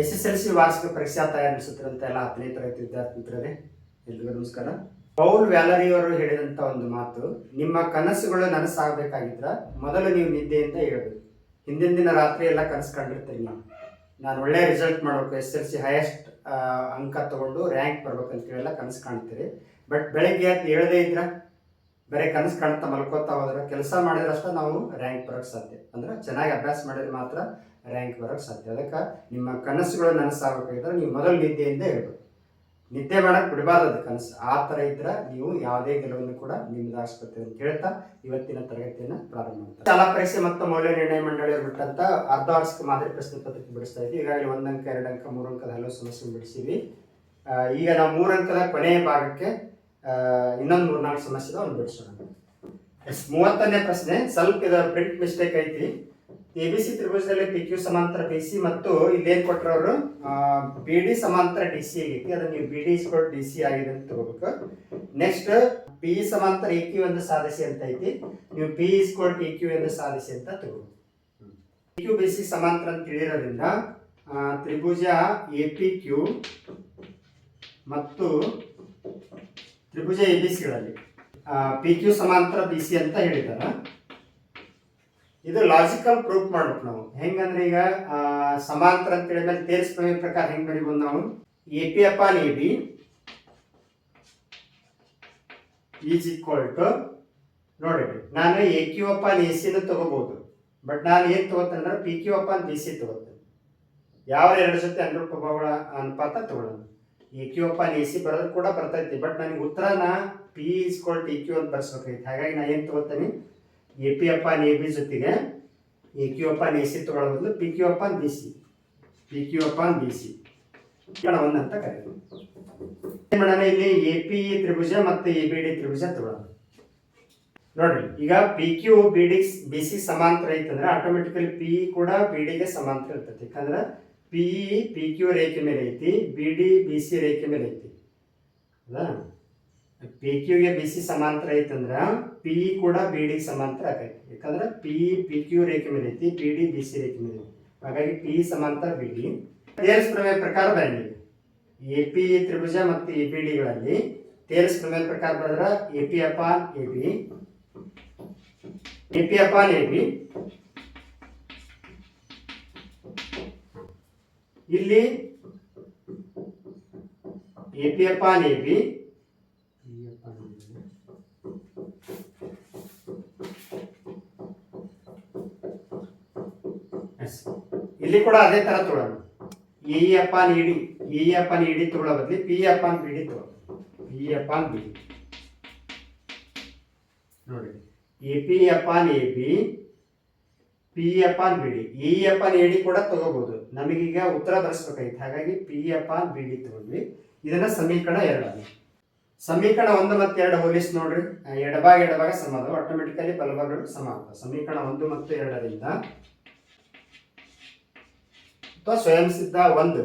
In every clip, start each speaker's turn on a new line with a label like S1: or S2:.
S1: S S L C ವಾರ್ಷಿಕ ಪರೀಕ್ಷಾ ತಯಾರಿಸುತ್ತಿರುವಂತ ಎಲ್ಲ ಹತ್ತನೇ ತರಗತಿ ವಿದ್ಯಾರ್ಥಿ ಮಿತ್ರರೇ ಎಲ್ರಿಗೂ ನಮಸ್ಕಾರ. ಪೌಲ್ ವ್ಯಾಲರಿಯವರು ಹೇಳಿದಂತ ಒಂದು ಮಾತು, ನಿಮ್ಮ ಕನಸುಗಳು ನನಸಾಗಬೇಕಾಗಿದ್ರ ಮೊದಲು ನೀವು ನಿದ್ದೆಯಿಂದ ಹೇಳಬೇಕು ಹಿಂದಿನ ದಿನ ರಾತ್ರಿ ಎಲ್ಲ ಕನಸು ಕಂಡಿರ್ತೀರಿ ನೀವು. ನಾನು ಒಳ್ಳೆ ರಿಸಲ್ಟ್ ಮಾಡಬೇಕು, ಎಸ್ ಎಲ್ ಸಿ ಹೈಯೆಸ್ಟ್ ಅಂಕ ತಗೊಂಡು ರ್ಯಾಂಕ್ ಬರ್ಬೇಕಂತ ಎಲ್ಲ ಕನಸು ಕಾಣ್ತೀರಿ. ಬಟ್ ಬೆಳಗ್ಗೆ ಹೇಳದೇ ಇದ್ರ? ಬರೀ ಕನಸು ಕಾಣ್ತಾ ಮಲ್ಕೋತಾ ಹೋದ್ರೆ ಕೆಲಸ ಮಾಡಿದ್ರೆ ಅಷ್ಟೇ ನಾವು ರ್ಯಾಂಕ್ ಬರೋಕ್ಕೆ ಸಾಧ್ಯ. ಅಂದ್ರೆ ಚೆನ್ನಾಗಿ ಅಭ್ಯಾಸ ಮಾಡಿದ್ರೆ ಮಾತ್ರ ರ್ಯಾಂಕ್ ಬರೋಕ್ಕೆ ಸಾಧ್ಯ. ಅದಕ್ಕೆ ನಿಮ್ಮ ಕನಸುಗಳು ನನಸಾಗಬೇಕಾಗಿದ್ರೆ ನೀವು ಮೊದಲು ನಿದ್ದೆಯಿಂದ ಇರಬೇಕು ನಿದ್ದೆ ಮಾಡಕ್ಕೆ ಬಿಡಬಾರ್ದು ಅದು ಕನಸು. ಆ ಥರ ಇದ್ರೆ ನೀವು ಯಾವುದೇ ಗೆಲುವನ್ನು ಕೂಡ ನಿಮ್ಮದಾಗಿಸ್ಕೊತೀವಿ ಅಂತ ಹೇಳ್ತಾ ಇವತ್ತಿನ ತರಗತಿಯನ್ನು ಪ್ರಾರಂಭ ಮಾಡ್ತಾರೆ ಶಾಲಾ ಪರೀಕ್ಷೆ ಮತ್ತು ಮೌಲ್ಯ ನಿರ್ಣಯ ಮಂಡಳಿ ಬಿಟ್ಟಂತ ಅರ್ಧ ವರ್ಷಕ್ಕೆ ಮಾದರಿ ಪ್ರಶ್ನೆ ಪತ್ರಿಕೆ ಬಿಡಿಸ್ತಾ ಇದ್ವಿ ಈಗಾಗಲೇ ಒಂದು ಅಂಕ, ಎರಡು ಅಂಕ, ಮೂರು ಅಂಕದ ಹಲವು ಸಮಸ್ಯೆ ಬಿಡಿಸಿವಿ ಈಗ ನಾವು ಮೂರಂಕದ ಕೊನೆಯ ಭಾಗಕ್ಕೆ ಇನ್ನೊಂದು ಮೂರ್ನಾಲ್ಕು ಸಮಸ್ಯೆ ಒಂದು ಬಿಡಿಸೋಣ ಎಸ್ ಮೂವತ್ತನೇ ಪ್ರಶ್ನೆ ಸ್ವಲ್ಪ ಇದರ ಪ್ರಿಂಟ್ ಮಿಸ್ಟೇಕ್ ಐತಿ. ಎ ಬಿ ಸಿ ತ್ರಿಭುಜದಲ್ಲಿ ಪಿ ಕ್ಯೂ ಸಮಾಂತರ ಬಿ ಸಿ ಮತ್ತು ಇಲ್ಲೇನು ಕೊಟ್ಟರವರು ಬಿ ಡಿ ಸಮಾಂತರ ಡಿ ಸಿ ಆಗೈತಿ ಅದನ್ನ ನೀವು ಬಿ ಡಿ ಇಸ್ಕೊಟ್ ಡಿ ಸಿ ಆಗಿದೆ ಅಂತ ತಗೋಬೇಕು. ನೆಕ್ಸ್ಟ್ ಪಿ ಸಮಾಂತರ ಎ ಕ್ಯೂ ಎಂದು ಸಾಧಿಸಿ ಅಂತ ಐತಿ. ನೀವು ಪಿ ಇಸ್ಕೊಟ್ ಇ ಕ್ಯೂ ಎಂದು ಸಾಧಿಸಿ ಅಂತ ತಗೋಬೇಕು. ಪಿ ಕ್ಯೂ ಬಿ ಸಿ ಸಮಾಂತರ ಅಂತ ತಿಳಿಯೋದ್ರಿಂದ ತ್ರಿಭುಜ ಎ ಪಿ ಕ್ಯೂ ಮತ್ತು ತ್ರಿಭುಜ ಎ ಬಿ ಸಿಗಳಲ್ಲಿ ಪಿ ಕ್ಯೂ ಸಮಾಂತರ ಬಿ ಸಿ ಅಂತ ಹೇಳಿದಾರ ಇದು ಲಾಜಿಕಲ್ ಪ್ರೂಫ್ ಮಾಡ್ಬೇಕು ನಾವು. ಹೆಂಗಂದ್ರೆ ಈಗ ಸಮಾಂತರ ಅಂತ ಹೇಳಿದ್ಮೇಲೆ ತೇರ್ಸ್ ಪ್ರಮೇಯ ಪ್ರಕಾರ ಹೆಂಗ್ ಬರೀಬೋದು ನಾವು? A P upon A B is equal to ನೋಡಿ ನಾನು ಎ ಕ್ಯೂ ಅಪಾನ್ ಎ ಸಿನ ತಗೋಬಹುದು ಬಟ್ ನಾನು ಏನ್ ತಗೋತೇನೆ P Q upon B C ತಗೋತೇನೆ. ಯಾವ ಎರಡು ಜೊತೆ ಅನುರೂಪಗಳ ಅನುಪಾತ ತಗೊಳ್ಳೋಣ. ಎ ಎ ಸಿ ಬರೋದು ಕೂಡ ಬರ್ತೈತಿ ಬಟ್ ನನಗೆ ಉತ್ತರನ ಪಿ ಇಸ್ಕೊಳ್ ಟಿ ಕ್ಯೂ ಅಂತ ಬರ್ಸ್ಬೇಕೈತಿ ಹಾಗಾಗಿ ನಾನು ಏನು ತಗೋತೀನಿ? A P upon A B ಜೊತೆಗೆ A Q upon A C ತಗೊಳ್ಳೋ ಬದಲು P Q upon B C P Q upon B C ಕಣವನ್ನು ಅಂತ ಕರೆಯೋದು. ಏನು ಮಾಡೋಣ ಇಲ್ಲಿ? ಎ ಪಿ ತ್ರಿಭುಜ ಮತ್ತು ಎ ಬಿ ಡಿ ತ್ರಿಭುಜ ತಗೊಳ್ಳೋಣ. ನೋಡ್ರಿ, ಈಗ P Q B D B C ಸಮಾಂತರ ಐತಂದ್ರೆ ಆಟೋಮೆಟಿಕಲಿ ಪಿ ಕೂಡ ಬಿ ಡಿಗೆ ಸಮಾಂತರ ಇರ್ತೈತಿ. ಯಾಕಂದ್ರೆ ಪಿ ಇ ಪಿ ಕ್ಯೂ ರೇಖೆ ಮೇಲೆ ಐತಿ ಬಿ ಡಿ ಬಿ ಸಿ ರೇಖೆ ಮೇಲೆ ಐತಿ. ಅಲ್ಲ? ಪಿ ಕ್ಯೂಗೆ ಬಿ ಸಿ ಸಮಾಂತರ ಐತಂದ್ರೆ ಪಿ ಇ ಕೂಡ ಬಿ ಡಿ ಸಮಾಂತರ ಆಗೈತಿ ಯಾಕಂದ್ರೆ ಪಿ ಇ ಪಿ ಕ್ಯೂ ರೇಖೆ ಮೇಲೆ ಐತಿ ಬಿ ಡಿ ಬಿ ಸಿ ರೇಖೆ ಮೇಲೆ ಹಾಗಾಗಿ ಪಿ ಇ ಸಮಾಂತರ ಬಿ ಡಿ ತೇಲ್ಸ್ ಪ್ರಮೇಯ ಪ್ರಕಾರ ಬರಲಿ ಎ ಪಿ ತ್ರಿಭುಜ ಮತ್ತು ಎ ಪಿ ಡಿಗಳಲ್ಲಿ ತೇಲ್ಸ್ ಪ್ರಮೇಯ ಪ್ರಕಾರ ಬರೆದ್ರೆ A P upon A, B. A P upon A, B. ಇಲ್ಲಿ A P upon A B ಇಲ್ಲಿ ಕೂಡ ಅದೇ ತರ ತೊಗೊಳ್ಳೋಣ A upon E D A upon E D ತಗೊಳ್ಳೋ ಬದಲಿ ಪಿ ಅಪಾನ್ ಬಿಡಿ ತಗೊಳ್ಳೋಣ ಪಿ ಅಪಾನ್ ಬಿಡಿ ನೋಡಿ. A P upon A B P upon B D E upon A D ಕೂಡ ತಗೋಬಹುದು ನಮಗೀಗ ಉತ್ತರ ಬರೆಸ್ಬೇಕಾಗಿತ್ತು ಹಾಗಾಗಿ ಪಿ ಅಪಾನ್ ಬಿ ಡಿ ತಗೊಂಡ್ವಿ. ಇದನ್ನ ಸಮೀಕರಣ ಎರಡಾಗಿ ಸಮೀಕರಣ ಒಂದು ಮತ್ತು ಎರಡು ಹೋಲಿಸಿ ನೋಡ್ರಿ. ಎಡಭಾಗ ಎಡಭಾಗ ಸಮ ಆಟೋಮೆಟಿಕಲಿ ಬಲಭಾಗಗಳು ಸಮ ಆಗ್ತವೆ. ಸಮೀಕರಣ ಒಂದು ಮತ್ತು ಎರಡರಿಂದ. ಅಥವಾ ಸ್ವಯಂ ಸಿದ್ಧ ಒಂದು.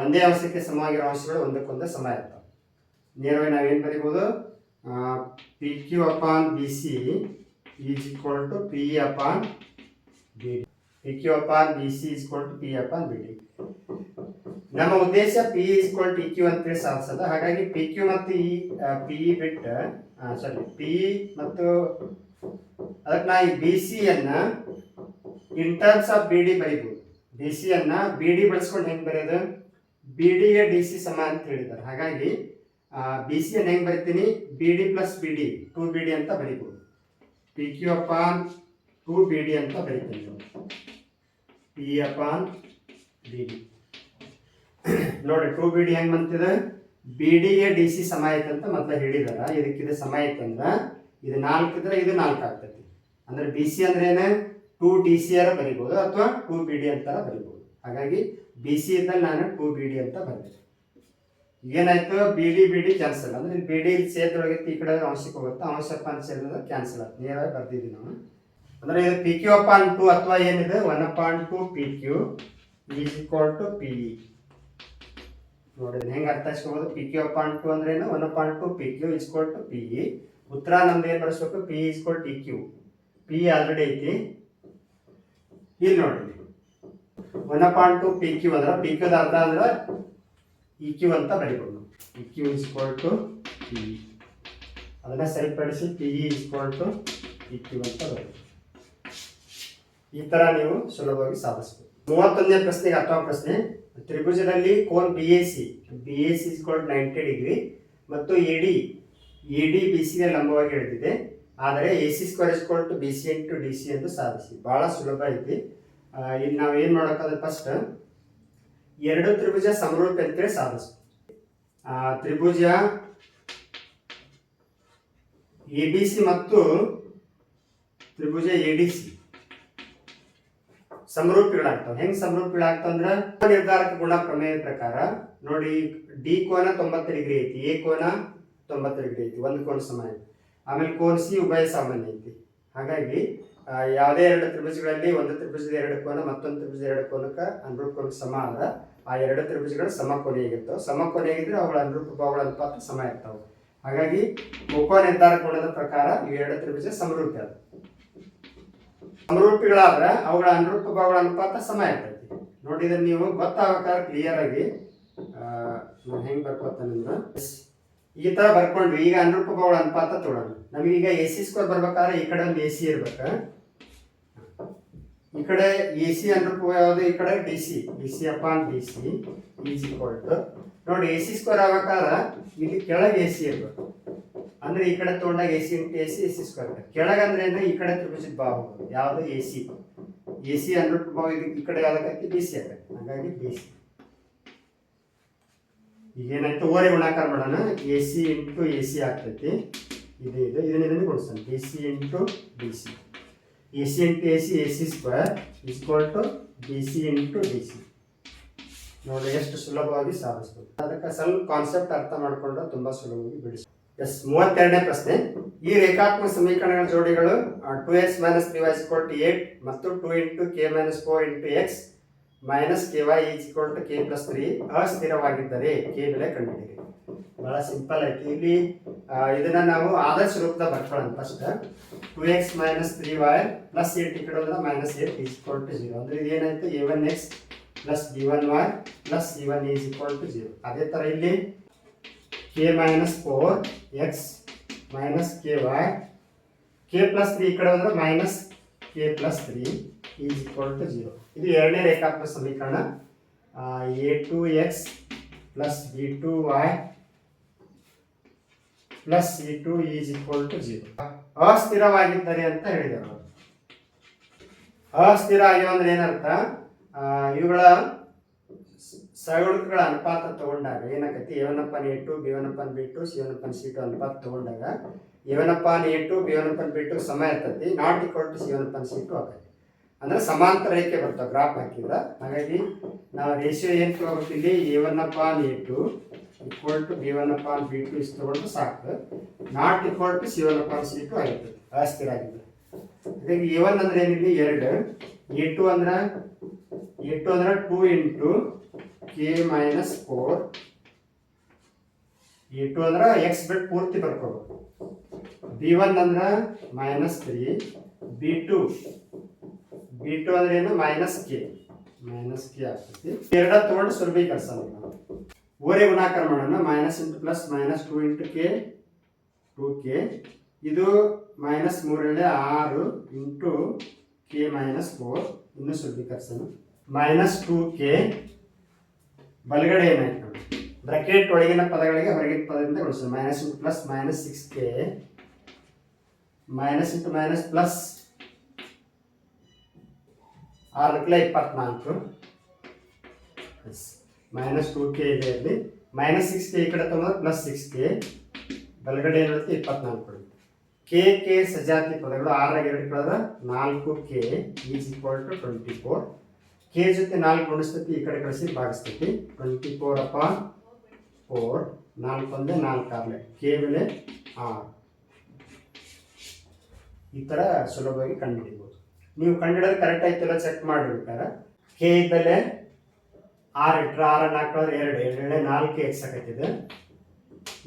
S1: ಒಂದೇ ಅಂಶಕ್ಕೆ ಸಮವಾಗಿರೋ ಅಂಶಗಳು ಒಂದಕ್ಕೊಂದು ಸಮ ಇರ್ತವೆ. ನೇರವಾಗಿ ನಾವೇನು ಬರಿಬೋದು? P Q upon B C is equal to P upon P Q upon B C is equal to P upon B D ನಮ್ಮ ಉದ್ದೇಶ ಪಿ ಈಕ್ವಲ್ ಟಿ ಕ್ಯೂ ಅಂತೇಳಿ ಸಾಧಿಸೋದು. ಹಾಗಾಗಿ ಪಿ ಕ್ಯೂ ಮತ್ತು ಈ ಪಿ ಬಿಟ್ಟು ಸಾರಿ ಪಿ ಮತ್ತು ಅದಕ್ಕೆ ನಾ ಈ B ಸಿಯನ್ನ in terms of B D ಬರೀಬೋದು. B C ಅನ್ನ ಬಿ ಡಿ ಬಳಸ್ಕೊಂಡು ಹೆಂಗೆ ಬರೆಯೋದು? ಬಿ ಡಿಗೆ ಡಿ ಸಿ ಸಮ ಅಂತ ಹೇಳಿದ್ದಾರೆ. ಹಾಗಾಗಿ ಬಿ ಸಿ ಅನ್ನ ಹೆಂಗೆ ಬರಿತೀನಿ? B D plus B D two B D ಅಂತ ಬರೀಬೋದು. P Q upon two B D ಅಂತ ಬರೀತೀನಿ ಪಿ ಅಪಾನ್ ಬಿ ಡಿ. ನೋಡಿ, ಟೂ ಬಿ ಡಿ ಹೆಂಗೆ ಬಂತಿದೆ? ಬಿ ಎ ಡಿ ಸಿ ಸಮ ಅಂತ ಮೊದಲು ಹೇಳಿದಾರ. ಇದಕ್ಕೆ ಇದು ಸಮ ಅಂದ್ರೆ ಇದು ನಾಲ್ಕು ಇದ್ರೆ ಇದು ನಾಲ್ಕು ಆಗ್ತೈತಿ. ಅಂದ್ರೆ ಬಿ ಸಿ ಅಂದ್ರೆ ಏನೇ? ಟು ಡಿ ಸಿ ಆರ ಬರಿಬೋದು ಅಥವಾ ಟೂ ಬಿ ಡಿ ಅಂತಾರ ಬರಿಬೋದು. ಹಾಗಾಗಿ ಬಿ ಸಿ ಇದ್ದಲ್ಲಿ ನಾನು ಟೂ ಬಿ ಡಿ ಅಂತ ಬರೆದೆ ಏನಾಯ್ತು? B D B D cancel. ಅಂದ್ರೆ ಬಿ ಡಿ ಸೇರಿದೊಳಗೆ ಈ ಕಡೆ ಅಂಶಕ್ಕೆ ಹೋಗುತ್ತೆ. ಅಂಶ ಅಂತ ಸೇರಿದ್ರೆ ಕ್ಯಾನ್ಸಲ್ ಆಯ್ತು ನೇರವಾಗಿ ಬರ್ದಿದ್ವಿ ನಾವು. ಅಂದ್ರೆ ಇದು ಪಿ ಕ್ಯೂ ಅಪಾನ್ ಟು ಅಥವಾ ಏನಿದೆ? One upon two P Q is equal to P E ನೋಡಿದ್ರೆ ಹೆಂಗೆ ಅರ್ಥ ಹಚ್ಕೋಬೋದು ಪಿ ಕ್ಯೂ ಅಪಾನ್ ಟು ಅಂದ್ರೆ ಏನು? One upon two P Q is equal to P E ಉತ್ತರ ನಮ್ದು ಏನು ಬರೆಸ್ಬೇಕು? P is equal to Q P already ಐತಿ. ಇಲ್ಲಿ ನೋಡಿ one upon two P Q ಅಂದ್ರೆ ಪಿ ಕ್ಯೂದ ಅರ್ಧ ಅಂದ್ರೆ ಇ ಕ್ಯೂ ಅಂತ ಬರಿಬೋದು. E Q is to P ಅದನ್ನ ಸರಿಪಡಿಸಿ P E is to E Q ಅಂತ ಬರೀಬೋದು. ಈ ತರ ನೀವು ಸುಲಭವಾಗಿ ಸಾಧಿಸಬಹುದು ಮೂವತ್ತೊಂದನೇ ಪ್ರಶ್ನೆಗೆ ಅಥವಾ ಪ್ರಶ್ನೆ ತ್ರಿಭುಜದಲ್ಲಿ cone B A C B A C ninety degree ಮತ್ತು A D A D B ಸಿಗೆ ಲಂಬವಾಗಿ ಹಿಡಿದಿದೆ ಆದರೆ A C square to B C into D C ಎಂದು ಸಾಧಿಸಿ. ಭಾಳ ಸುಲಭ ಐತಿ ಇಲ್ಲಿ ನಾವು ಏನು ಮಾಡೋಕ್ಕಾದ್ರೆ ಫಸ್ಟ್ ಎರಡು ತ್ರಿಭುಜ ಸಮರೂಪ ಅಂತೇಳಿ ಸಾಧಿಸ್ತೀವಿ ಆ, ತ್ರಿಭುಜ ಎ ಬಿ ಸಿ ಮತ್ತು ತ್ರಿಭುಜ ಎ ಡಿ ಸಿ ಸಮರೂಪಿಗಳಾಗ್ತಾವ. ಹೆಂಗ್ ಸಮರೂಪಿಗಳಾಗ್ತಾವ ಅಂದ್ರ ನಿರ್ಧಾರಕ ಗುಣ ಪ್ರಮೇಯದ ಪ್ರಕಾರ ನೋಡಿ, ಡಿ ಕೋನ ತೊಂಬತ್ತು ಡಿಗ್ರಿ ಐತಿ, ಎ ಕೋನ ತೊಂಬತ್ತು ಡಿಗ್ರಿ ಐತಿ, ಒಂದು ಕೋನ ಸಮಾನ ಐತಿ. ಆಮೇಲೆ ಕೋನ ಸಿ ಉಭಯ ಸಾಮಾನ್ಯ ಐತಿ. ಹಾಗಾಗಿ ಯಾವುದೇ ಎರಡು ತ್ರಿಭುಜಗಳಲ್ಲಿ ಒಂದು ತ್ರಿಭುಜದ ಎರಡು ಕೋನ, ಮತ್ತೊಂದು ತ್ರಿಭುಜದ ಎರಡು ಕೋನಕ್ಕೆ ಅನುರೂಪ ಕೋನಕ್ಕೆ ಸಮ ಅದ ಆ ಎರಡು ತ್ರಿಭುಜಗಳು ಸಮಕೋನಿಯಾಗಿರ್ತಾವೆ ಸಮಕೋನಿಯಾಗಿದ್ರೆ ಅವುಗಳ ಅನುರೂಪ ಭಾವಗಳ ಅನುಪಾತ ಸಮ ಇರ್ತಾವೆ. ಹಾಗಾಗಿ ಮುಖ ನಿರ್ಧಾರ ಗುಣದ ಪ್ರಕಾರ ಎರಡು ತ್ರಿಭುಜ ಸಮರೂಪಿ ಅದ ಸಮರೂಪಿಗಳಾದ್ರೆ ಅವುಗಳ ಅನುರೂಪ ಭಾವಗಳ ಅನುಪಾತ ಸಮ ಇರ್ತೈತಿ. ನೋಡಿದ್ರೆ ನೀವು ಗೊತ್ತಾಗಬೇಕಾದ್ರೆ ಕ್ಲಿಯರ್ ಆಗಿ ನಾನು ಹೆಂಗ್ ಬರ್ಕೋತಾನಂದ್ರ ಈ ತರ ಬರ್ಕೊಂಡ್ವಿ. ಈಗ ಅನುರೂಪ ಭಾವಗಳ ಅನುಪಾತ ತೊಗೊಳೋಣ. ನಮಗೀಗ ಎ ಸಿ ಸ್ಕ್ವೇರ್ ಬರ್ಬೇಕಾದ್ರೆ ಈ ಕಡೆ ಒಂದು ಎ ಸಿ ಇರ್ಬೇಕ. ಈ ಕಡೆ ಎ ಸಿ ಅನುರೂಪ ಯಾವುದು? ಈ ಕಡೆ D C. D C upon D C is equal to, ನೋಡಿ ಎ ಸಿ ಸ್ಕ್ವೇರ್ ಆಗ್ಬೇಕಾದ್ರೆ ಇಲ್ಲಿ ಕೆಳಗೆ ಎ ಸಿ ಇರ್ಬೇಕು. ಅಂದ್ರೆ ಈ ಕಡೆ ತಗೊಂಡಾಗ A C into A C A C square ಕೆಳಗಂದ್ರೆ ಅಂದ್ರೆ ಅಂದ್ರೆ ಈ ಕಡೆ ತ್ರಿಭುಜದ ಭಾವ ಯಾವುದು ಎ ಸಿ ಎ ಸಿ ಅನುರೂಪ ಭಾವ ಈ ಕಡೆ ಯಾವ್ದಕ್ಕೈತಿ ಬಿ ಸಿ ಆಗತ್ತೆ. ಹಾಗಾಗಿ ಬಿ ಸಿ ಈಗ ಏನಾಯ್ತು? ಓರೆ ಗುಣಾಕಾರ ಮಾಡೋಣ. A C into A C ಆಗ್ತೈತಿ. ಇದು ಇದು. ಇದನ್ನ ಇದನ್ನು ಗುಣಿಸೋಣ B C into B C A C into A C A C square is equal to B C into D C ನೋಡಿ ಎಷ್ಟು ಸುಲಭವಾಗಿ ಸಾಧಿಸ್ಬೋದು. ಅದಕ್ಕೆ ಸ್ವಲ್ಪ ಕಾನ್ಸೆಪ್ಟ್ ಅರ್ಥ ಮಾಡಿಕೊಂಡು ತುಂಬಾ ಸುಲಭವಾಗಿ ಬಿಡಿಸ್ಬೋದು. ಎಸ್, ಮೂವತ್ತೆರಡನೇ ಪ್ರಶ್ನೆ. ಈ ರೇಖಾತ್ಮಕ ಸಮೀಕರಣಗಳ ಜೋಡಿಗಳು two X minus three Y is equal to eight ಮತ್ತು two into K minus four into X minus K Y is equal to K plus three ಅಸ್ಥಿರವಾಗಿದ್ದರೆ K ಬೆಲೆ ಕಂಡುಹಿಡಿಯಿರಿ. ಬಹಳ ಸಿಂಪಲ್ ಐತಿ ಇಲ್ಲಿ ಇದನ್ನ ನಾವು ಆದರ್ಶ ರೂಪದ ಬರ್ಕೊಳ್ಳೋಣ first two X minus three Y plus eight ಈ ಕಡೆ minus eight is equal to zero ಅಂದ್ರೆ ಇದೇನಾಯ್ತು A one X plus B one Y plus E one is equal to zero ಅದೇ ಥರ ಇಲ್ಲಿ K minus four X minus K Y K plus three ಈ ಕಡೆ ಬಂದರೆ minus K plus three is equal to zero ಇದು ಎರಡನೇ ರೇಖಾತ್ಮಕ ಸಮೀಕರಣ. A two X plus B two Y plus E two is equal to zero ಅಸ್ಥಿರವಾಗಿದ್ದಾರೆ ಅಂತ ಹೇಳಿದರು. ಅಸ್ಥಿರ ಆಗಿವೆ ಅಂದ್ರೆ ಏನರ್ಥ? ಇವುಗಳ ಸ- ಅನುಪಾತ ತಗೊಂಡಾಗ ಏನಾಗೈತಿ A one upon A two B one upon B two C C two ಅನುಪಾತ ತಗೊಂಡಾಗ A one upon A two B one upon B two ಸಮ ಇರ್ತೈತಿ. Not equal to C one upon C two ಆಗೈತಿ ಅಂದ್ರೆ ಸಮಾಂತರ ರೇಖೆ ಬರ್ತಾವೆ, graph ಹಾಕಿದ್ರ. ಹಾಗಾಗಿ ನಾವು ರೇಷಿಯೋ ಏನು ತಗೋಬೇಕಿಲ್ಲಿ A one upon two equal to B B two ಇಷ್ಟು ತಗೊಂಡು ಸಾಕು. Not equal to C one upon C two ಅಸ್ಥಿರ ಆಗಿದೆ. ಹಾಗಾಗಿ ಒನ್ ಅಂದ್ರೆ ಏನಿದೆ? ಎರಡು. ಎ ಟು ಅಂದ್ರೆ ಎ ಟು ಅಂದ್ರೆ two into K minus four. A two ಅಂದ್ರೆ ಎಕ್ಸ್ ಬಿಟ್ಟು ಪೂರ್ತಿ ಬರ್ಕೋಬೇಕು ಬಿ ಒನ್ ಅಂದ್ರೆ minus three, B two. B two ಅಂದ್ರೆ ಏನು? Minus K. ಮೈನಸ್ ಕೆ ಆಗ್ತೈತಿ. ಎರಡ ತಗೊಂಡು ಸುಲಭೀಕರಿಸೋಣ ಓರೆ ಗುಣಾಕಾರ ಮಾಡೋಣ. Minus into plus minus two into K, two K. ಇದು ಮೈನಸ್ ಮೂರನೇ ಆರು ಇಂಟು ಕೆ ಮೈನಸ್ ಫೋರ್. ಇನ್ನು ಸುಲಭೀಕರಿಸೋಣ. ಮೈನಸ್ ಟು ಕೆ ಬಲಗಡೆ ಏನಾಯ್ತು ಬ್ರಕೆಟ್ ಒಳಗಿನ ಪದಗಳಿಗೆ ಹೊರಗಿನ ಪದದಿಂದ ಗುಣಿಸೋದು minus into plus minus six K minus into minus plus ಆರಕ್ಲೆ ಇಪ್ಪತ್ನಾಲ್ಕು. ಮೈನಸ್ ಟು ಕೆ ಇದೆ ಇಲ್ಲಿ. ಮೈನಸ್ ಸಿಕ್ಸ್ ಕೆ ಈ ಕಡೆ ತಗೊಂಡ್ರೆ ಪ್ಲಸ್ ಸಿಕ್ಸ್ ಕೆ ಬಲಗಡೆ ಏನಿರುತ್ತೆ ಇಪ್ಪತ್ನಾಲ್ಕು ಕೆ ಕೆ ಸಜಾತಿ ಪದಗಳು ಆರಾಗ ಎರಡು ಕಳೆದ ನಾಲ್ಕು K is equal to twenty four K ಜೊತೆ ನಾಲ್ಕು ಗುಣಿಸ್ತೈತಿ, ಈ ಕಡೆ ಕಳಿಸಿ, ಭಾಗಿಸ್ತೈತಿ. ಟ್ವೆಂಟಿ ಫೋರ್ ಅಪಾನ್ ಫೋರ್ ನಾಲ್ಕು ಒಂದೇ ನಾಲ್ಕು ಆರ್ಲೆ ಕೆ ಬೆಲೆ ಆರು. ಈ ಥರ ಸುಲಭವಾಗಿ ಕಂಡುಹಿಡಿಬೋದು. ನೀವು ಕಂಡುಹಿಡಿದ್ರೆ ಕರೆಕ್ಟ್ ಆಯ್ತಲ್ಲ ಚೆಕ್ ಮಾಡಿರ್ಬೇಕಾರೆ ಕೆ ಬೆಲೆ ಆರು ಇಟ್ರೆ ಆರು ನಾಲ್ಕು ಎರಡು ಎರಡನೇ ನಾಲ್ಕು ಎಕ್ಸ್ ಆಗತ್ತಿದೆ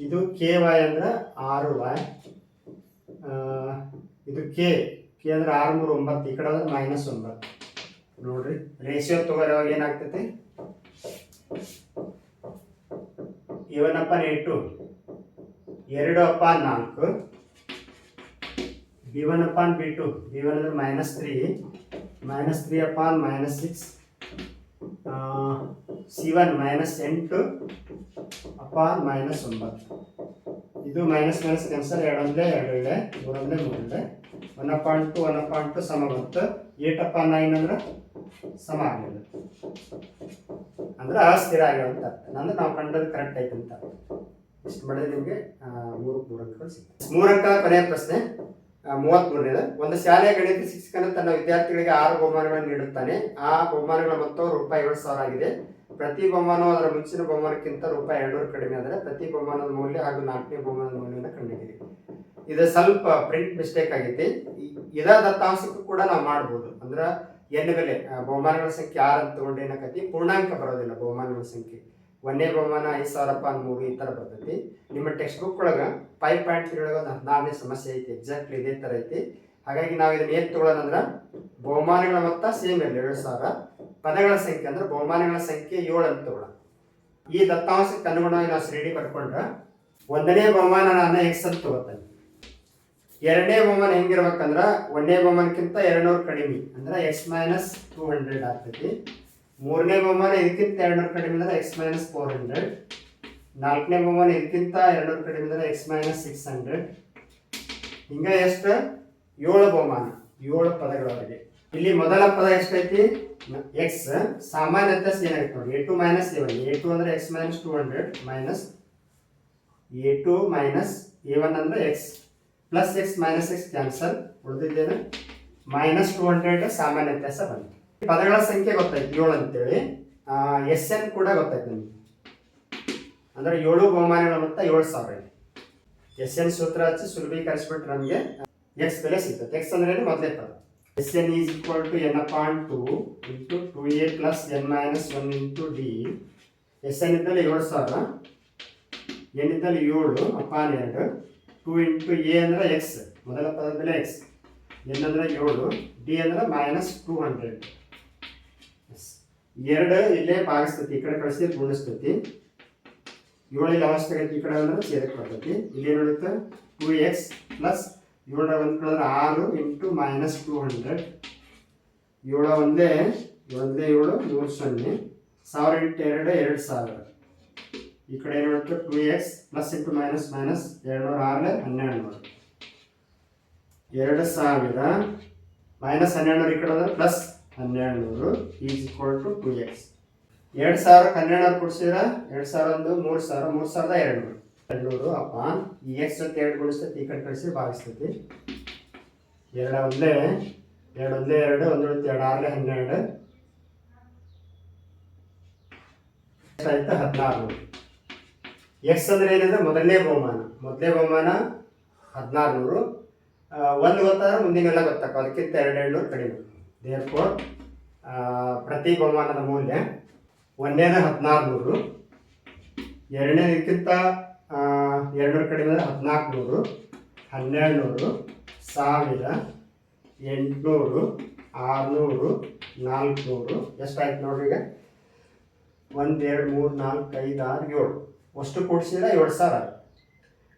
S1: ಇದು ಕೆ ವೈ ಅಂದ್ರೆ ಆರು ವಾಯ್ ಇದು ಕೆ ಕೆ ಅಂದರೆ ಆರು ಮೂರು ಒಂಬತ್ತು, ಈ ಕಡೆ ಅಂದ್ರೆ ಮೈನಸ್ ಒಂಬತ್ತು. ನೋಡ್ರಿ. ರೇಷಿಯೋ ತಗೋರವಾಗ ಏನಾಗ್ತೈತಿ? ಇವನ್ ಅಪಾನ್ ಎಂಟು ಎರಡು ಅಪಾನ್ ನಾಲ್ಕು. B one upon B two B one ಅಂದ್ರೆ minus three minus three upon minus six C one minus ಎಂಟು ಅಪಾನ್ ಮೈನಸ್ ಒಂಬತ್ತು. ಇದು ಮೈನಸ್ ಮೈನಸ್ ಕ್ಯಾನ್ಸಲ್ ಎರಡೊಂದೇ ಎರಡು ಇದೆ ಮೂರೊಂದೇ ಮೂರೊಂದೇ one upon two one point two ಸಮ ಬಂತು ಏಟ್ ಅಪಾನ್ ನೈನ್ ಅಂದ್ರೆ? ಸಮ ಆಗಲಿಲ್ಲ ಅಂದ್ರೆ ಅಸ್ಥಿರ ಅರ್ಥ. ಅಂದ್ರೆ ನಾವು ಕಂಡದ್ದು ಕರೆಕ್ಟ್ ಐತೆ ಅಂತ. ಇಷ್ಟು ಮಾಡಿದ್ರೆ ನಿಮಗೆ ಮೂರು ಮೂರು ಅಂಕಗಳು ಸಿಗ್ತವೆ. ಮೂರು ಅಂಕ ಕೊನೆಯ ಪ್ರಶ್ನೆ ಮೂವತ್ತ್ಮೂರನೇದು ಒಂದು ಶಾಲೆಯ ಗಣಿತ ಶಿಕ್ಷಕನು ತನ್ನ ವಿದ್ಯಾರ್ಥಿಗಳಿಗೆ ಆರು ಬಹುಮಾನಗಳನ್ನು ನೀಡುತ್ತಾನೆ. ಆ ಬಹುಮಾನಗಳ ಮೊತ್ತ ರೂಪಾಯಿ ಏಳು ಸಾವಿರ ಆಗಿದೆ. ಪ್ರತಿ ಬಹುಮಾನವು ಅದರ ಮುಂಚಿನ ಬಹುಮಾನಕ್ಕಿಂತ ರೂಪಾಯಿ ಎರಡುನೂರು ಕಡಿಮೆ ಆದರೆ ಪ್ರತಿ ಬಹುಮಾನದ ಮೌಲ್ಯ ಹಾಗೂ ನಾಲ್ಕನೇ ಬಹುಮಾನದ ಮೌಲ್ಯವನ್ನು ಕಂಡುಹಿಡಿಯಿರಿ ಇದು ಸ್ವಲ್ಪ ಪ್ರಿಂಟ್ ಮಿಸ್ಟೇಕ್ ಆಗೈತಿ ಇದಾದ ಇದ ದತ್ತಾಂಶಕ್ಕೂ ಕೂಡ ನಾವು ಮಾಡ್ಬೋದು. ಅಂದ್ರೆ ಎನ್ ಬೆಲೆ ಬಹುಮಾನಗಳ ಸಂಖ್ಯೆ ಆರು ಅಂತ ತಗೊಂಡು ಏನಾಕತಿ? ಪೂರ್ಣಾಂಕ ಬರೋದಿಲ್ಲ ಬಹುಮಾನಗಳ ಸಂಖ್ಯೆ. ಒಂದನೇ ಬಹುಮಾನ ಐದು ಸಾವಿರಪ್ಪ ರೂಪಾಯಿ ಮೂರು ಈ ಥರ ಬರ್ತೈತಿ. ನಿಮ್ಮ ಟೆಕ್ಸ್ಟ್ ಬುಕ್ ಒಳಗೆ ಫೈವ್ ಪಾಯಿಂಟ್ ತ್ರೀ ಒಳಗೆ ಒಂದು ಹದಿನಾರನೇ ಸಮಸ್ಯೆ ಐತಿ ಎಕ್ಸಾಕ್ಟ್ಲಿ ಇದೇ ಥರ ಐತಿ. ಹಾಗಾಗಿ ನಾವು ಇದನ್ನ ಏನು ತಗೊಳ್ಳೋಣ ಅಂದ್ರೆ, ಬಹುಮಾನಗಳ ಮೊತ್ತ ಸೇಮ್ ಇಲ್ಲ ಏಳು ಸಾವಿರ. ಪದಗಳ ಸಂಖ್ಯೆ ಅಂದ್ರೆ ಬಹುಮಾನಗಳ ಸಂಖ್ಯೆ ಏಳು ಅಂತ ತಗೊಳ್ಳೋಣ ಈ ದತ್ತಾಂಶಕ್ಕೆ ಅನುಗುಣವಾಗಿ ನಾವು ಶ್ರೇಣಿ ಬರ್ಕೊಂಡ್ರೆ ಒಂದನೇ ಬಹುಮಾನ ನಾನು ಎಕ್ಸ್ ಅಂತ ತಗೋತಾನೆ. ಎರಡನೇ ಬೊಮ್ಮನ್ ಹೆಂಗಿರ್ಬೇಕಂದ್ರ ಒಂದನೇ ಬಹುಮಾನಕ್ಕಿಂತ ಎರಡ್ನೂರು ಕಡಿಮೆ, ಅಂದ್ರೆ ಎಕ್ಸ್ ಮೈನಸ್ ಟೂ ಹಂಡ್ರೆಡ್ ಆಗ್ತೈತಿ. ಮೂರನೇ ಬಹುಮಾನ ಇದಕ್ಕಿಂತ ಎರಡ್ನೂರು ಕಡಿಮೆ ಅಂದ್ರೆ ಎಕ್ಸ್ ಮೈನಸ್ ಫೋರ್ ಹಂಡ್ರೆಡ್. ನಾಲ್ಕನೇ ಬೊಮನ್ ಇದಕ್ಕಿಂತ ಎರಡ್ನೂರು ಕಡಿಮೆ ಅಂದ್ರೆ ಎಕ್ಸ್ ಮೈನಸ್ ಸಿಕ್ಸ್ ಹಂಡ್ರೆಡ್. ಹಿಂಗ ಎಷ್ಟು? ಏಳು ಬಹುಮಾನ, ಏಳು ಪದಗಳವರೆಗೆ ಇಲ್ಲಿ ಮೊದಲ ಪದ ಎಷ್ಟೈತಿ? ಎಕ್ಸ್ ಸಾಮಾನ್ಯ ವ್ಯತ್ಯಾಸ ಏನಾಗುತ್ತೆ ನೋಡಿ A two minus A one A two ಅಂದ್ರೆ X minus two hundred minus A two minus A one ಅಂದ್ರೆ X plus X minus X cancel ಉಳಿದಿದ್ದೇನೆ. ಮೈನಸ್ ಟು ಹಂಡ್ರೆಡ್ ಸಾಮಾನ್ಯ ವ್ಯತ್ಯಾಸ ಬಂತು. ಪದಗಳ ಸಂಖ್ಯೆ ಗೊತ್ತಾಯ್ತು, ಏಳು ಅಂತೇಳಿ. ಎಸ್ ಎನ್ ಕೂಡ ಗೊತ್ತಾಯ್ತು ನಿಮಗೆ. ಅಂದ್ರೆ ಏಳು ಬಹುಮಾನಗಳ ಮೊತ್ತ ಏಳು ಸಾವಿರ ಎಸ್ ಎನ್ ಸೂತ್ರ ಹಚ್ಚಿ ಸುಲಭೀಕರಿಸ್ಬಿಟ್ರೆ ನಮಗೆ ಎಕ್ಸ್ ಬೆಲೆ ಸಿಗ್ತದೆ. ಎಕ್ಸ್ ಅಂದ್ರೆ ಮೊದಲೇ ಪದ. S N is equal to N point two into two A plus N minus one into D S N ಇದ್ದಲ್ಲಿ ಏಳು ಸಾವಿರ ಎನ್ ಇದ್ದಲ್ಲಿ ಏಳು ಅಪಾನ್ ಎರಡು. ಟು ಇಂಟು ಎ ಅಂದ್ರೆ ಎಕ್ಸ್ ಮೊದಲ ಪದದಲ್ಲಿ ಬೆಲೆ ಎಕ್ಸ್ ಎನ್ ಅಂದ್ರೆ ಏಳು, ಡಿ ಅಂದ್ರೆ ಮೈನಸ್ ಟೂ ಹಂಡ್ರೆಡ್ ಎರಡು ಇಲ್ಲೇ ಭಾಗಿಸ್ತೈತಿ, ಈ ಕಡೆ ಕಳಿಸಿ ಗುಣಿಸ್ತೈತಿ. ಏಳು ಇಲ್ಲಿ ಅವಶ್ಯಕ ಐತಿ, ಈ ಕಡೆ ಅಂದ್ರೆ ಸೇರಕ್ಕೆ ಇಲ್ಲಿ ಏನು ಉಳಿತು ಟೂ ಎಕ್ಸ್ ಪ್ಲಸ್ ಏಳರ ಒಂದು ಕಳೆದ್ರೆ ಆರು ಇಂಟು ಮೈನಸ್ ಟೂ ಹಂಡ್ರೆಡ್ ಏಳು ಒಂದೇ ಒಂದೇ ಏಳು, ಮೂರು ಸೊನ್ನೆ. ಸಾವಿರ ಇಂಟು ಎರಡು ಎರಡು ಸಾವಿರ. ಈ ಕಡೆ ಏನು ಉಳಿತು two X plus into minus minus ಎರಡು ನೂರ ಆರು ಹನ್ನೆರಡು ನೂರು ಎರಡು ಸಾವಿರ ಮೈನಸ್ ಹನ್ನೆರಡು ನೂರು ಈ ಕಡೆ ಹೋದ್ರೆ ಪ್ಲಸ್ ಹನ್ನೆರಡು ನೂರು is equal to two X ಎರಡು ಸಾವಿರಕ್ಕೆ ಹನ್ನೆರಡು ನೂರು ಕೊಡಿಸಿದ್ರೆ ಎರಡು ಸಾವಿರ ಒಂದು ಮೂರು ಸಾವಿರ, ಮೂರು ಸಾವಿರದ ಎರಡು ನೂರು ಎರಡು ನೂರು ಅಪ್ಪ, ಈ ಎಕ್ಸ್ ಜೊತೆ ಎರಡು ಗುಣಿಸ್ತೈತಿ, ಈ ಕಡೆ ಕಳಿಸಿ ಭಾಗಿಸ್ತೈತಿ. ಎರಡು ಒಂದೇ ಎರಡು ಒಂದೇ ಎರಡು, ಒಂದು ಎರಡು ಆರಲೆ ಹನ್ನೆರಡು. ಎಷ್ಟಾಯ್ತು ಹದಿನಾರು ನೂರು ಎಕ್ಸ್ ಅಂದ್ರೆ ಏನಂದ್ರೆ ಮೊದಲನೇ ಬಹುಮಾನ. ಮೊದಲನೇ ಬಹುಮಾನ ಹದಿನಾರು ನೂರು ಒಂದು ಗೊತ್ತಾದ್ರೆ ಮುಂದಿನೆಲ್ಲ ಗೊತ್ತಾಗ ಅದಕ್ಕಿಂತ ಎರಡು ಎರಡು ನೂರು ಕಡಿಮೆ. ದೇರ್ ಫೋರ್ ಪ್ರತಿ ಬಹುಮಾನದ ಮೌಲ್ಯ ಒಂದೇನೇ ಹದಿನಾರು ನೂರು ಎರಡನೇದಕ್ಕಿಂತ ಎರಡು ನೂರು ಕಡಿಮೆ ಅಂದರೆ ಹದಿನಾಲ್ಕು ನೂರು ಹನ್ನೆರಡು ನೂರು ಸಾವಿರ, ಎಂಟುನೂರು, ಆರುನೂರು, ನಾಲ್ಕುನೂರು. ಎಷ್ಟಾಯ್ತು ನೋಡ್ರಿ ಈಗ? ಒಂದು, ಎರಡು, ಮೂರು, ನಾಲ್ಕು, ಐದು, ಆರು, ಏಳು. ಅಷ್ಟು ಕೂಡಿಸಿದ್ರೆ ಏಳು ಸಾವಿರ.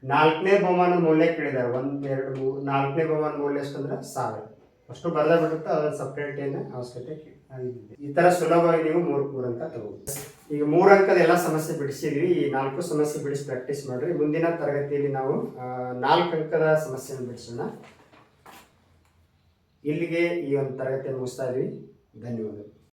S1: ನಾಲ್ಕನೇ ಬಹುಮಾನ ಮೌಲ್ಯ ಕೇಳಿದ್ದಾರೆ. ಒಂದು, ಎರಡು, ಮೂರು, ನಾಲ್ಕನೇ ಬಹುಮಾನ ಮೌಲ್ಯ ಎಷ್ಟು ಅಂದ್ರೆ ಸಾವಿರ. ಅಷ್ಟು ಬರದೇ ಬಿಡುತ್ತೆ ಅದನ್ನು ಸಪ್ರೇಟ್ ಏನು ಅವಶ್ಯಕತೆ. ಈ ಥರ ಸುಲಭವಾಗಿ ನೀವು ಮೂರು ಮೂರು ಅಂತ ತಗೋಬೋದು. ಈಗ ಮೂರು ಅಂಕದ ಎಲ್ಲ ಸಮಸ್ಯೆ ಬಿಡಿಸಿದ್ವಿ. ಈ ನಾಲ್ಕು ಸಮಸ್ಯೆ ಬಿಡಿಸಿ ಪ್ರಾಕ್ಟೀಸ್ ಮಾಡಿರಿ. ಮುಂದಿನ ತರಗತಿಯಲ್ಲಿ ನಾವು ನಾಲ್ಕು ಅಂಕದ ಸಮಸ್ಯೆಯನ್ನು ಬಿಡಿಸೋಣ. ಇಲ್ಲಿಗೆ ಈ ಒಂದು ತರಗತಿಯನ್ನು ಮುಗಿಸ್ತಾ ಇದ್ವಿ. ಧನ್ಯವಾದಗಳು.